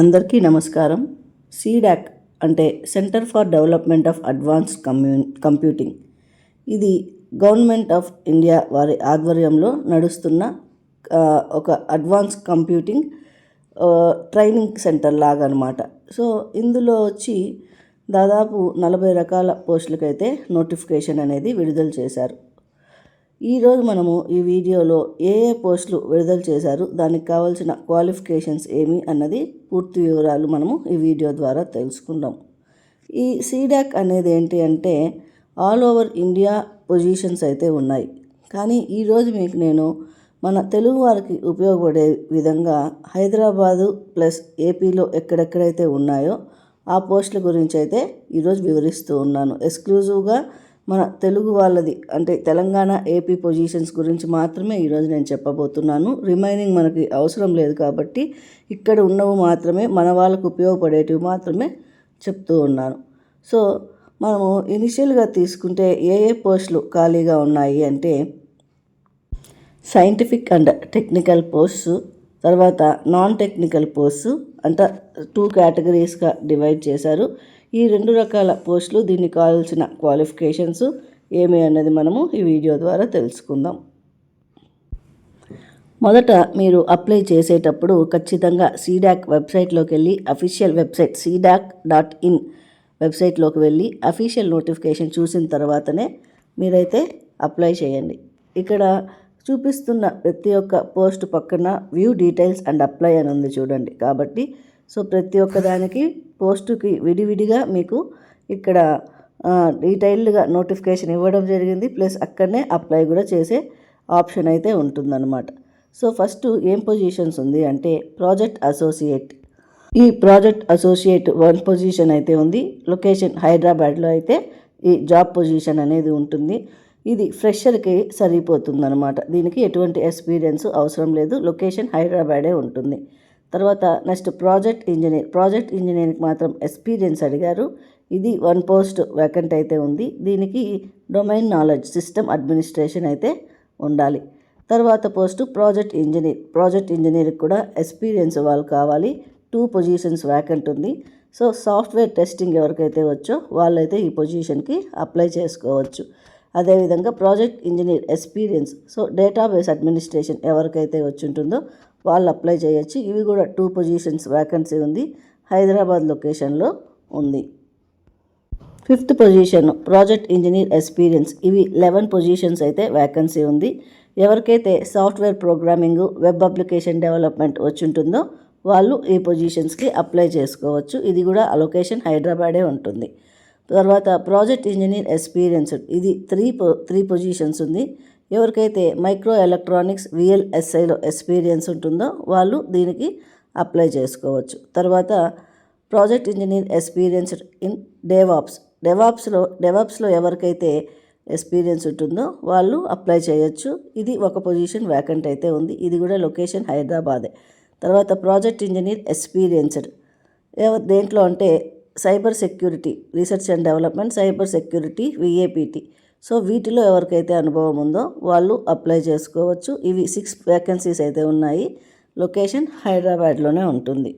అందరికీ నమస్కారం. సీడాక్ అంటే centre for development of advanced కమ్యూ computing. ఇది గవర్నమెంట్ ఆఫ్ ఇండియా వారి ఆధ్వర్యంలో నడుస్తున్న ఒక అడ్వాన్స్ కంప్యూటింగ్ ట్రైనింగ్ సెంటర్ లాగా అనమాట సో ఇందులో వచ్చి దాదాపు నలభై రకాల పోస్టులకైతే నోటిఫికేషన్ అనేది విడుదల చేశారు. ఈరోజు మనము ఈ వీడియోలో ఏ ఏ పోస్టులు విడుదల చేశారు దానికి కావాల్సిన క్వాలిఫికేషన్స్ ఏమి అన్నది పూర్తి వివరాలు మనము ఈ వీడియో ద్వారా తెలుసుకుందాం. ఈ సీడాక్ అనేది ఏంటి అంటే ఆల్ ఓవర్ ఇండియా పొజిషన్స్ అయితే ఉన్నాయి. కానీ ఈరోజు మీకు నేను మన తెలుగు వారికి ఉపయోగపడే విధంగా హైదరాబాదు ప్లస్ ఏపీలో ఎక్కడెక్కడైతే ఉన్నాయో ఆ పోస్టుల గురించి అయితే ఈరోజు వివరిస్తూ ఉన్నాను. ఎక్స్క్లూజివ్గా మన తెలుగు వాళ్ళది అంటే తెలంగాణ ఏపీ పొజిషన్స్ గురించి మాత్రమే ఈరోజు నేను చెప్పబోతున్నాను. రిమైనింగ్ మనకి అవసరం లేదు కాబట్టి ఇక్కడ ఉన్నవి మాత్రమే మన వాళ్ళకు ఉపయోగపడేటివి మాత్రమే చెప్తూ ఉన్నాను. సో మనము ఇనిషియల్గా తీసుకుంటే ఏ ఏ పోస్టులు ఖాళీగా ఉన్నాయి అంటే సైంటిఫిక్ అండ్ టెక్నికల్ పోస్ట్స్ తర్వాత నాన్ టెక్నికల్ పోస్ట్స్ అంట టూ కేటగిరీస్గా డివైడ్ చేశారు. ఈ రెండు రకాల పోస్టులు దీనికి కావాల్సిన క్వాలిఫికేషన్స్ ఏమి అన్నది మనము ఈ వీడియో ద్వారా తెలుసుకుందాం. మొదట మీరు అప్లై చేసేటప్పుడు ఖచ్చితంగా సీడాక్ వెబ్సైట్లోకి వెళ్ళి official website CDAC dot in వెబ్సైట్లోకి వెళ్ళి అఫీషియల్ నోటిఫికేషన్ చూసిన తర్వాతనే మీరైతే అప్లై చేయండి. ఇక్కడ చూపిస్తున్న ప్రతి ఒక్క పోస్ట్ పక్కన వ్యూ డీటెయిల్స్ అండ్ అప్లై అని ఉంది చూడండి. కాబట్టి సో ప్రతి ఒక్క దానికి పోస్టుకి విడివిడిగా మీకు ఇక్కడ డీటెయిల్డ్గా నోటిఫికేషన్ ఇవ్వడం జరిగింది. ప్లస్ అక్కడనే అప్లై కూడా చేసే ఆప్షన్ అయితే ఉంటుందన్నమాట. సో ఫస్ట్ ఏం పొజిషన్స్ ఉంది అంటే ప్రాజెక్ట్ అసోసియేట్. ఈ ప్రాజెక్ట్ అసోసియేట్ వన్ పొజిషన్ అయితే ఉంది. లొకేషన్ హైదరాబాద్లో అయితే ఈ జాబ్ పొజిషన్ అనేది ఉంటుంది. ఇది ఫ్రెషర్కి సరిపోతుంది అనమాట దీనికి ఎటువంటి ఎక్స్పీరియన్స్ అవసరం లేదు. లొకేషన్ హైదరాబాదే ఉంటుంది. తర్వాత నెక్స్ట్ ప్రాజెక్ట్ ఇంజనీర్ ప్రాజెక్ట్ ఇంజనీర్కి మాత్రం ఎక్స్పీరియన్స్ అడిగారు. ఇది వన్ పోస్ట్ వ్యాకెంట్ అయితే ఉంది. దీనికి డొమైన్ నాలెడ్జ్ సిస్టమ్ అడ్మినిస్ట్రేషన్ అయితే ఉండాలి. తర్వాత పోస్టు ప్రాజెక్ట్ ఇంజనీర్ ప్రాజెక్ట్ ఇంజనీర్కి కూడా ఎక్స్పీరియన్స్ వాళ్ళు కావాలి. టూ పొజిషన్స్ వ్యాకెంట్ ఉంది. సో సాఫ్ట్వేర్ టెస్టింగ్ ఎవరికైతే వచ్చో వాళ్ళైతే ఈ పొజిషన్కి అప్లై చేసుకోవచ్చు. అదేవిధంగా project engineer experience so database administration ఎవరికైతే వచ్చి ఉంటుందో వాళ్ళు అప్లై చేయొచ్చు. ఇవి కూడా టూ పొజిషన్స్ వ్యాకెన్సీ ఉంది. హైదరాబాద్ లొకేషన్లో ఉంది. Fifth position project engineer experience. ఇవి లెవెన్ పొజిషన్స్ అయితే వ్యాకెన్సీ ఉంది. ఎవరికైతే software programming web application development వచ్చి ఉంటుందో వాళ్ళు ఈ పొజిషన్స్కి అప్లై చేసుకోవచ్చు. ఇది కూడా అలొకేషన్ హైదరాబాదే ఉంటుంది. తర్వాత ప్రాజెక్ట్ ఇంజనీర్ ఎక్స్పీరియన్స్. ఇది త్రీ పొ త్రీ పొజిషన్స్ ఉంది. ఎవరికైతే మైక్రో ఎలక్ట్రానిక్స్ విఎల్ఎస్ఐలో ఎక్స్పీరియన్స్ ఉంటుందో వాళ్ళు దీనికి అప్లై చేసుకోవచ్చు. తర్వాత project engineer experienced in DevOps. డెవాప్స్లో డెవాప్స్లో ఎవరికైతే ఎక్స్పీరియన్స్ ఉంటుందో వాళ్ళు అప్లై చేయొచ్చు. ఇది ఒక పొజిషన్ వ్యాకెంట్ అయితే ఉంది. ఇది కూడా లొకేషన్ హైదరాబాదే. తర్వాత ప్రాజెక్ట్ ఇంజనీర్ ఎక్స్పీరియన్స్డ్. దేంట్లో అంటే cyber security research and development cyber security VAPT. So వీటిలో ఎవరికైతే అనుభవం ఉందో వాళ్ళు అప్లై చేసుకోవచ్చు. ఇవి సిక్స్ వేకెన్సీస్ అయితే ఉన్నాయి. లొకేషన్ హైదరాబాద్లోనే ఉంటుంది.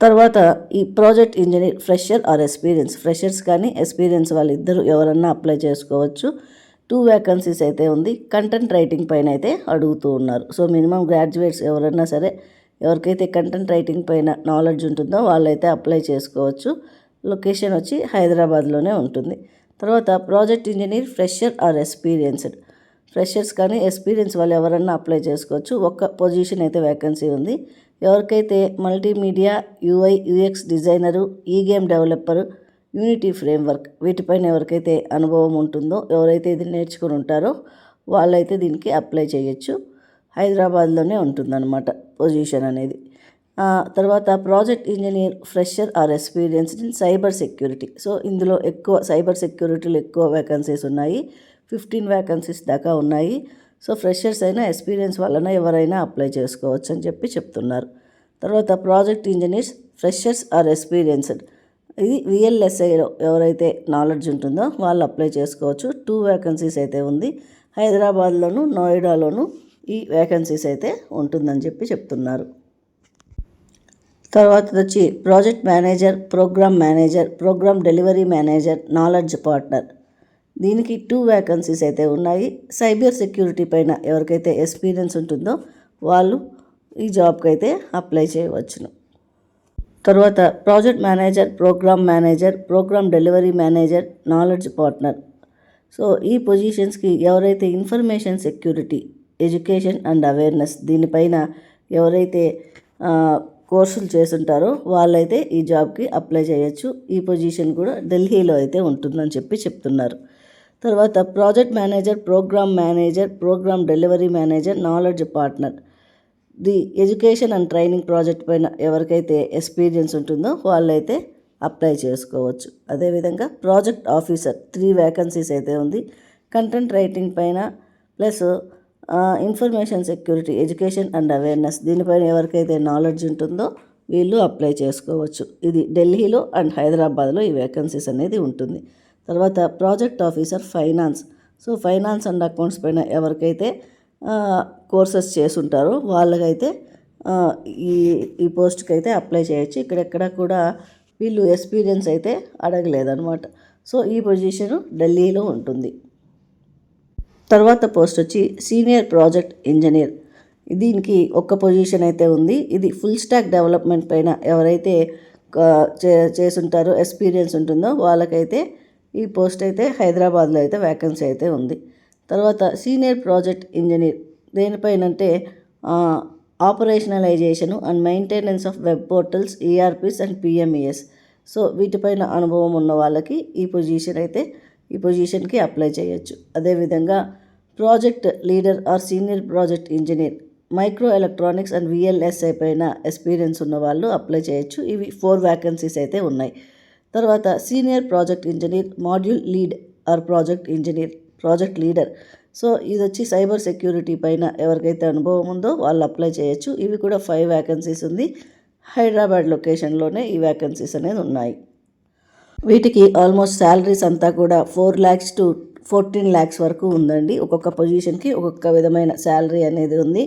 తర్వాత ఈ project engineer fresher or experience freshers కానీ ఎక్స్పీరియన్స్ వాళ్ళిద్దరూ ఎవరన్నా అప్లై చేసుకోవచ్చు. టూ వేకెన్సీస్ అయితే ఉంది. కంటెంట్ రైటింగ్ పైన అయితే అడుగుతూ ఉన్నారు. సో మినిమం గ్రాడ్యుయేట్స్ ఎవరైనా సరే ఎవరికైతే కంటెంట్ రైటింగ్ పైన నాలెడ్జ్ ఉంటుందో వాళ్ళైతే అప్లై చేసుకోవచ్చు. లొకేషన్ వచ్చి హైదరాబాద్లోనే ఉంటుంది. తర్వాత project engineer fresher or experienced. Freshers కానీ ఎక్స్పీరియన్స్ వాళ్ళు ఎవరన్నా అప్లై చేసుకోవచ్చు. ఒక్క పొజిషన్ అయితే వేకెన్సీ ఉంది. ఎవరికైతే మల్టీమీడియా యూఐ యూఎక్స్ డిజైనరు ఈ గేమ్ డెవలపరు యూనిటీ ఫ్రేమ్వర్క్ వీటిపైన ఎవరికైతే అనుభవం ఉంటుందో ఎవరైతే ఇది నేర్చుకుని ఉంటారో వాళ్ళైతే దీనికి అప్లై చేయొచ్చు. హైదరాబాద్లోనే ఉంటుందన్నమాట పొజిషన్ అనేది. తర్వాత project engineer fresher or experienced in cyber security. So ఇందులో ఎక్కువ సైబర్ సెక్యూరిటీలో ఎక్కువ వేకెన్సీస్ ఉన్నాయి. ఫిఫ్టీన్ వేకెన్సీస్ దాకా ఉన్నాయి. సో ఫ్రెషర్స్ అయినా ఎక్స్పీరియన్స్ వలన ఎవరైనా అప్లై చేసుకోవచ్చు అని చెప్పి చెప్తున్నారు. తర్వాత project engineers freshers or experienced. ఇది విఎల్ఎస్ఐలో ఎవరైతే నాలెడ్జ్ ఉంటుందో వాళ్ళు అప్లై చేసుకోవచ్చు. టూ వేకెన్సీస్ అయితే ఉంది. హైదరాబాద్లోను నోయిడాలోను ఈ వేకెన్సీస్ అయితే ఉంటుందని చెప్పి చెప్తున్నారు. తర్వాత వచ్చి project manager program manager program delivery manager knowledge partner. దీనికి టూ వ్యాకన్సీస్ అయితే ఉన్నాయి. సైబర్ సెక్యూరిటీ పైన ఎవరికైతే ఎక్స్పీరియన్స్ ఉంటుందో వాళ్ళు ఈ జాబ్కి అయితే అప్లై చేయవచ్చును. తర్వాత project manager program manager program delivery manager knowledge partner. So ఈ పొజిషన్స్కి ఎవరైతే information security education and awareness దీనిపైన ఎవరైతే కోర్సులు చేస్తుంటారో వాళ్ళైతే ఈ జాబ్కి అప్లై చేయొచ్చు. ఈ పొజిషన్ కూడా ఢిల్లీలో అయితే ఉంటుందని చెప్పి చెప్తున్నారు. తర్వాత project manager program manager program delivery manager knowledge partner. The education and training project పైన ఎవరికైతే ఎక్స్పీరియన్స్ ఉంటుందో వాళ్ళైతే అప్లై చేసుకోవచ్చు. అదేవిధంగా ప్రాజెక్ట్ ఆఫీసర్ త్రీ వ్యాకన్సీస్ అయితే ఉంది. కంటెంట్ రైటింగ్ పైన plus information security education and awareness దీనిపైన ఎవరికైతే నాలెడ్జ్ ఉంటుందో వీళ్ళు అప్లై చేసుకోవచ్చు. ఇది ఢిల్లీలో అండ్ హైదరాబాద్లో ఈ వేకెన్సీస్ అనేది ఉంటుంది. తర్వాత project officer finance. So finance and accounts పైన ఎవరికైతే కోర్సెస్ చేసుంటారో వాళ్ళకైతే ఈ ఈ పోస్ట్కి అయితే అప్లై చేయొచ్చు. ఇక్కడెక్కడ కూడా వీళ్ళు ఎక్స్పీరియన్స్ అయితే అడగలేదన్నమాట. సో ఈ పొజిషన్ ఢిల్లీలో ఉంటుంది. తర్వాత పోస్ట్ వచ్చి సీనియర్ ప్రాజెక్ట్ ఇంజనీర్. దీనికి ఒక్క పొజిషన్ అయితే ఉంది. ఇది ఫుల్ స్టాక్ డెవలప్మెంట్ పైన ఎవరైతే చే చేసుంటారో ఎక్స్పీరియన్స్ ఉంటుందో వాళ్ళకైతే ఈ పోస్ట్ అయితే హైదరాబాద్లో అయితే వ్యాకెన్సీ అయితే ఉంది. తర్వాత సీనియర్ ప్రాజెక్ట్ ఇంజనీర్. దేనిపైన అంటే operationalisation and maintenance of web portals ERPs and PMES so వీటిపైన అనుభవం ఉన్న వాళ్ళకి ఈ పొజిషన్ అయితే ఈ పొజిషన్కి అప్లై చేయొచ్చు. అదేవిధంగా project leader or senior project engineer micro electronics and VLSI పైన ఎక్స్పీరియన్స్ ఉన్న వాళ్ళు అప్లై చేయొచ్చు. ఇవి ఫోర్ వ్యాకెన్సీస్ అయితే ఉన్నాయి. తర్వాత senior project engineer module lead or project engineer project leader. So ఇది వచ్చి సైబర్ సెక్యూరిటీ పైన ఎవరికైతే అనుభవం ఉందో వాళ్ళు అప్లై చేయొచ్చు. ఇవి కూడా ఫైవ్ వ్యాకెన్సీస్ ఉంది. హైదరాబాద్ లొకేషన్లోనే ఈ వ్యాకెన్సీస్ అనేది ఉన్నాయి. వీటికి ఆల్మోస్ట్ శాలరీస్ అంతా కూడా four lakhs to fourteen lakhs వరకు ఉందండి. ఒక్కొక్క పొజిషన్కి ఒక్కొక్క విధమైన శాలరీ అనేది ఉంది.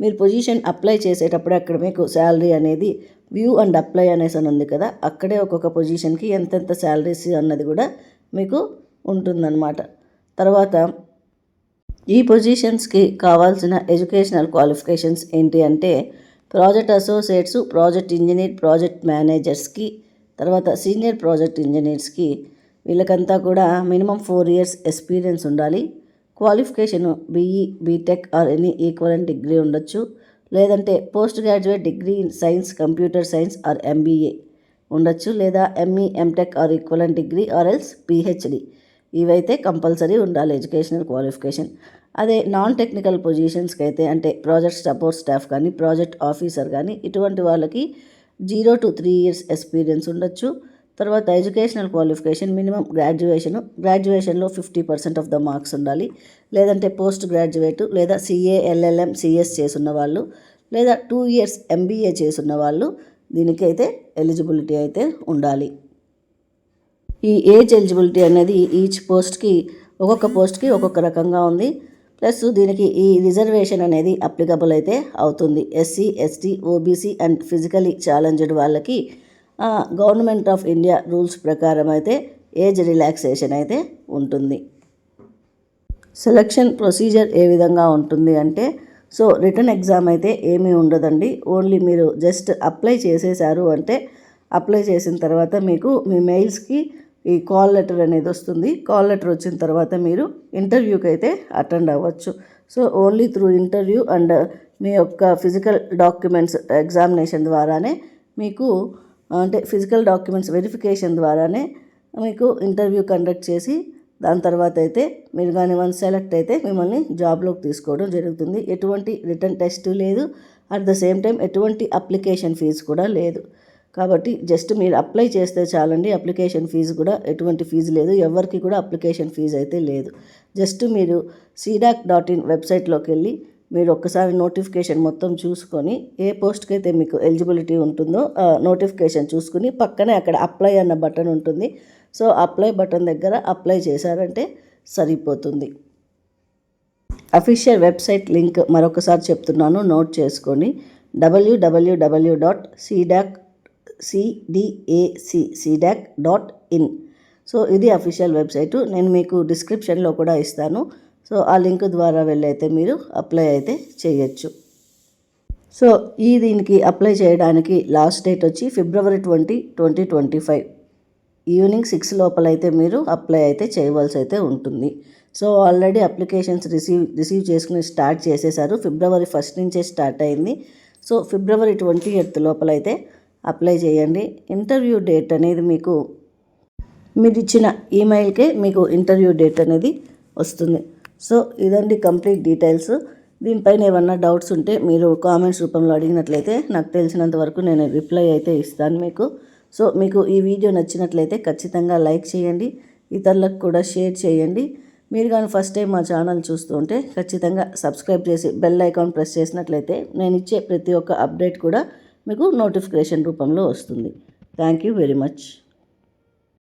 మీరు పొజిషన్ అప్లై చేసేటప్పుడు అక్కడ మీకు శాలరీ అనేది వ్యూ అండ్ అప్లై అనేసి అని ఉంది కదా అక్కడే ఒక్కొక్క పొజిషన్కి ఎంతెంత శాలరీస్ అన్నది కూడా మీకు ఉంటుందన్నమాట. తర్వాత ఈ పొజిషన్స్కి కావాల్సిన ఎడ్యుకేషనల్ క్వాలిఫికేషన్స్ ఏంటి అంటే project associates project engineer project మేనేజర్స్కి తర్వాత సీనియర్ ప్రాజెక్ట్ ఇంజనీర్స్కి వీళ్ళకంతా కూడా మినిమం ఫోర్ ఇయర్స్ ఎక్స్పీరియన్స్ ఉండాలి. Qualification BE BTech or any equivalent degree ఉండొచ్చు. లేదంటే post graduate degree in science computer science or MBA ఉండొచ్చు. లేదా ME MTech or equivalent degree or else PhD. ఇవైతే కంపల్సరీ ఉండాలి ఎడ్యుకేషనల్ క్వాలిఫికేషన్. అదే non technical పొజిషన్స్కి అయితే అంటే ప్రాజెక్ట్ సపోర్ట్ స్టాఫ్ కానీ ప్రాజెక్ట్ ఆఫీసర్ కానీ ఇటువంటి వాళ్ళకి zero to three years experience ఉండొచ్చు. తర్వాత educational qualification minimum graduation గ్రాడ్యుయేషన్లో fifty percent of the marks ఉండాలి. లేదంటే పోస్ట్ గ్రాడ్యుయేట్ లేదా సిఏ ఎల్ఎల్ఎం సిఎస్ చేసున్న వాళ్ళు లేదా టూ ఇయర్స్ ఎంబీఏ చేసున్న వాళ్ళు దీనికైతే ఎలిజిబిలిటీ అయితే ఉండాలి. ఈ ఏజ్ ఎలిజిబిలిటీ అనేది ఈచ్ పోస్ట్కి ఒక్కొక్క పోస్ట్కి ఒక్కొక్క రకంగా ఉంది. ప్లస్ దీనికి ఈ రిజర్వేషన్ అనేది అప్లికబుల్ అయితే అవుతుంది. SC ST OBC and physically challenged వాళ్ళకి గవర్నమెంట్ ఆఫ్ ఇండియా రూల్స్ ప్రకారం అయితే ఏజ్ రిలాక్సేషన్ అయితే ఉంటుంది. సెలక్షన్ ప్రొసీజర్ ఏ విధంగా ఉంటుంది అంటే సో రిటర్న్ ఎగ్జామ్ అయితే ఏమీ ఉండదండి. ఓన్లీ మీరు జస్ట్ అప్లై చేసేసారు అంటే అప్లై చేసిన తర్వాత మీకు మీ మెయిల్స్కి ఈ కాల్ లెటర్ అనేది వస్తుంది. కాల్ లెటర్ వచ్చిన తర్వాత మీరు ఇంటర్వ్యూకి అయితే అటెండ్ అవ్వచ్చు. So only through interview and మీ యొక్క ఫిజికల్ డాక్యుమెంట్స్ ఎగ్జామినేషన్ ద్వారానే మీకు అంటే ఫిజికల్ డాక్యుమెంట్స్ వెరిఫికేషన్ ద్వారానే మీకు ఇంటర్వ్యూ కండక్ట్ చేసి దాని తర్వాత అయితే మీరు కానీ వన్ సెలెక్ట్ అయితే మిమ్మల్ని జాబ్లోకి తీసుకోవడం జరుగుతుంది. ఎటువంటి రిటర్న్ టెస్ట్ లేదు. అట్ ద సేమ్ టైం ఎటువంటి అప్లికేషన్ ఫీజు కూడా లేదు. కాబట్టి జస్ట్ మీరు అప్లై చేస్తే చాలండి అప్లికేషన్ ఫీజు కూడా ఎటువంటి ఫీజు లేదు ఎవరికి కూడా అప్లికేషన్ ఫీజు అయితే లేదు. జస్ట్ మీరు సీడాక్ డాట్ ఇన్ వెబ్సైట్లోకి వెళ్ళి మీరు ఒక్కసారి నోటిఫికేషన్ మొత్తం చూసుకొని ఏ పోస్ట్కి అయితే మీకు ఎలిజిబిలిటీ ఉంటుందో నోటిఫికేషన్ చూసుకుని పక్కనే అక్కడ అప్లై అన్న బటన్ ఉంటుంది. సో అప్లై బటన్ దగ్గర అప్లై చేశారంటే సరిపోతుంది. అఫీషియల్ వెబ్సైట్ లింక్ మరొకసారి చెప్తున్నాను నోట్ చేసుకొని WWW dot CDAC CDAC CDAC dot in. So ఇది అఫీషియల్ వెబ్సైటు. నేను మీకు డిస్క్రిప్షన్లో కూడా ఇస్తాను. సో ఆ లింక్ ద్వారా వెళ్ళైతే మీరు అప్లై అయితే చేయొచ్చు. సో ఈ దీనికి అప్లై చేయడానికి లాస్ట్ డేట్ వచ్చి February twenty twenty twenty five. Evening six లోపల అయితే మీరు అప్లై అయితే చేయవలసి అయితే ఉంటుంది. So already applications receive receive చేసుకుని స్టార్ట్ చేసేసారు. ఫిబ్రవరి ఫస్ట్ నుంచే స్టార్ట్ అయింది. సో ఫిబ్రవరి ట్వంటీ ఎయిత్ లోపల అయితే అప్లై చేయండి. ఇంటర్వ్యూ డేట్ అనేది మీకు మీరు ఇచ్చిన ఈమెయిల్కే మీకు ఇంటర్వ్యూ డేట్ అనేది వస్తుంది. సో ఇదండి కంప్లీట్ డీటెయిల్స్. దీనిపైన ఏమన్నా డౌట్స్ ఉంటే మీరు కామెంట్స్ రూపంలో అడిగినట్లయితే నాకు తెలిసినంత వరకు నేను రిప్లై అయితే ఇస్తాను మీకు. సో మీకు ఈ వీడియో నచ్చినట్లయితే ఖచ్చితంగా లైక్ చేయండి. ఇతరులకు కూడా షేర్ చేయండి. మీరు కానీ ఫస్ట్ టైం మా ఛానల్ చూస్తూ ఉంటే ఖచ్చితంగా సబ్స్క్రైబ్ చేసి బెల్ ఐకాన్ ప్రెస్ చేసినట్లయితే నేను ఇచ్చే ప్రతి ఒక్క అప్డేట్ కూడా మీకు నోటిఫికేషన్ రూపంలో వస్తుంది. Thank you very much.